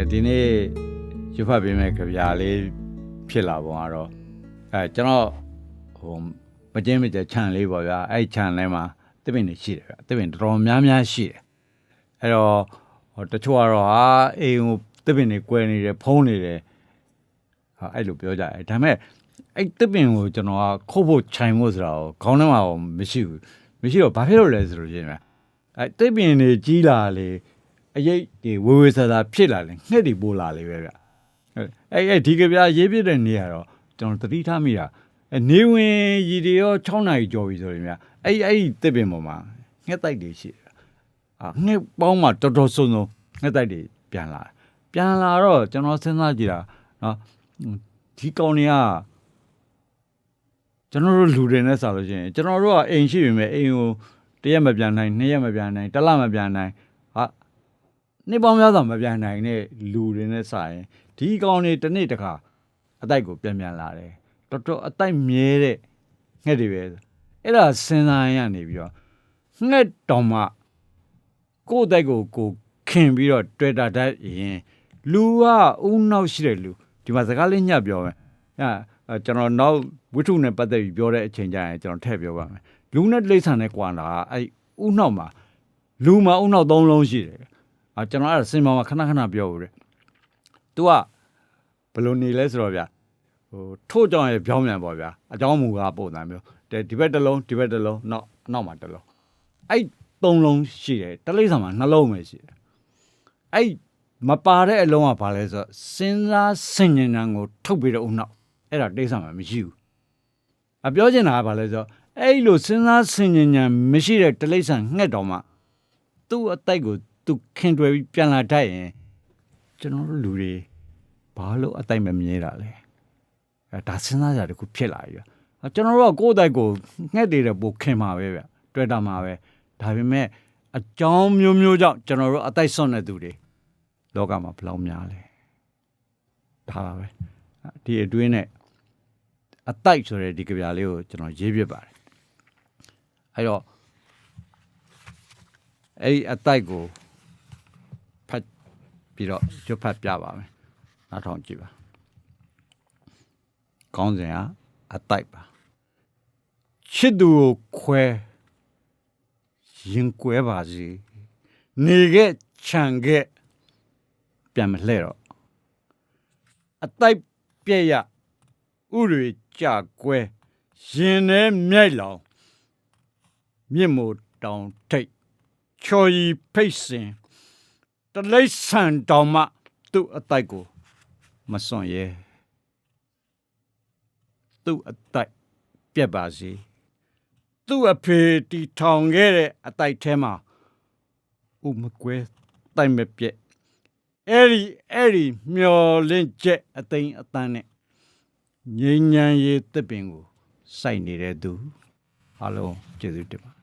အဲဒီနေ့ရွတ်ဖတ်ပေးမဲ့ကြပြလေးဖြစ်လာပုံကတော့အဲကျွန်တော်ဟိုမကျင်းမကျခြံလေးပေါ့ဗျာအဲ့ခြံထဲမှာတပင်တွေရှိတယ်ဗျတပင်တော်တော်များများရှိတယ်အဲ့တော့ဟိုတချို့ကတော့ဟာအိမ်ဟိုတပင်တွေကွဲနေတယ်ဖုံးနေတယ်ဟာအဲ့လိုပြောကြတယ်ဒါပေမဲ့အဲ့တပင်ကိုကျွန်တော်ကခုတ်ဖို့ခြိုင်ဖို့ဆိုတာကိုခေါင်းထဲမှာမရှိဘူးမရှိတော့ဘာဖြစ်လို့လဲဆိုလို့ရှိရင်အဲ့တပင်တွေကြီးလာလေ အရေးဒီဝေဝေဆာဆာဖြစ်လာတယ်ငှက်တွေပိုးလာလေပဲဗျအဲ့အဲ့ဒီကဗျာရေးပြတဲ့နေရတော့ကျွန်တော်သတိထားမိတာအဲနေဝင်ရီတွေရော6နာရီကြော်ပြီဆိုရင်ဗျအဲ့အဲ့တစ်ပင်ပေါ်မှာငှက်တိုက်တွေရှိတယ်အာငှက်ပေါင်းမှာတော်တော်စုံစုံငှက်တိုက်တွေပြန်လာပြန်လာတော့ကျွန်တော်စဉ်းစားကြည့်တာနော်ဒီကောင်တွေကကျွန်တော်တို့လူတွေနဲ့ဆိုလို့ရှိရင်ကျွန်တော်တို့ကအိမ်ရှိပြီမဲ့အိမ်ကိုတရက်မပြန်နိုင်နှစ်ရက်မပြန်နိုင်တစ်လမပြန်နိုင်ဟာ နှစ်ပေါင်းများစွာမပြန်နိုင်တဲ့လူတွေနဲ့စာရင်ဒီကောင်တွေတစ်နေ့တစ်ခါအတိုက်ကိုပြန်ပြန်လာတယ်တော်တော်အတိုက်မြဲတဲ့ငှက်တွေပဲအဲ့ဒါစဉ်းစားရနေပြီးတော့ငှက်တောင်မှကိုယ့်အတိုက်ကိုကိုယ်ခင်ပြီးတော့တွေ့တာတတ်ရင်လူကဦးနောက်ရှိတဲ့လူဒီမှာစကားလေးညပ်ပြောမယ်အဲကျွန်တော်နောက်ဝိထုနဲ့ပတ်သက်ပြီးပြောတဲ့အချိန်ကျရင်ကျွန်တော်ထည့်ပြောပါမယ်လူနဲ့တိရစ္ဆာန်နဲ့ကွာတာကအဲ့ဦးနောက်မှာလူမှာဦးနောက်သုံးလုံးရှိတယ် အာကျွန်တော်အဲ့ဒါစင်မောင်မှာခဏခဏပြောဦးတယ်။ तू ကဘယ်လိုနေလဲဆိုတော့ဗျာဟိုထို့ကြောင့်ရပြောင်းပြန်ပေါ့ဗျာအเจ้าမူကားပုံစံမျိုးတဲ့ဒီဘက်တစ်လုံးဒီဘက်တစ်လုံးနောက်နောက်မှာတစ်လုံးအဲ့သုံးလုံးရှိတယ်တလိမ့်ဆာမှာနှလုံးပဲရှိတယ်အဲ့မပါတဲ့အလုံးကဘာလဲဆိုတော့စဉ်းစားဆင်ញင်ဉာဏ်ကိုထုတ်ပြီးတော့ဦးနောက်အဲ့ဒါတိတ်ဆာမှာမရှိဘူးအပြောချင်တာကဘာလဲဆိုတော့အဲ့လိုစဉ်းစားဆင်ញင်ဉာဏ်မရှိတဲ့တလိမ့်ဆာငှက်တော်မှာသူ့အတိုက်ကို သူခင်တွယ်ပြီးပြန်လာတတ်ရင်ကျွန်တော်တို့လူတွေဘာလို့အတိုက်မမြဲတာလဲအဲဒါစဉ်းစားကြတခုဖြစ်လာပြီဗျအဲကျွန်တော်တို့ကကိုယ့်အတိုက်ကိုငှက်တွေတဲ့ပိုခင်မှာပဲဗျတွေ့တာမှာပဲဒါပေမဲ့အကြောင်းမျိုးမျိုးကြောင့်ကျွန်တော်တို့အတိုက်ဆွန့်တဲ့သူတွေလောကမှာဘယ်လောက်များလဲဒါပါပဲဒီအတွင်းနဲ့အတိုက်ဆိုတဲ့ဒီကြပြလေးကိုကျွန်တော်ရေးပြပါတယ်အဲတော့အဲ့ဒီအတိုက်ကိုဖတ် ပြီးတော့ရွတ်ဖတ်ပြပါမယ်နောက်ထောင်ကြည့်ပါကောင်းစဉ်ကအတိုက်ပါချစ်သူကိုခွဲရင်ကွဲပါစီနေခဲ့ခြံခဲ့ပြန်မလှဲ့တော့အတိုက်ပြည့်ရဥတွေကြကွဲရင်ထဲမြိုက်လောင်မြင့်မို့တောင်ထိတ်ချော်ရီဖိတ်စင် တလိษံတောင်မှသူ့အတိုက်ကိုမစွန့်ရဲသူ့အတိုက်ပြက်ပါစေသူ့အဖေတီထောင်ခဲ့တဲ့အတိုက်ထဲမှာဥမကွဲတိုက်မပြက်အဲ့ဒီအဲ့ဒီမျော်လင့်ချက်အသိမ်းအတန်းနဲ့ငြိမ်းချမ်းရေးသစ်ပင်ကိုစိုက်နေတဲ့သူအားလုံးကျေးဇူးတင်ပါ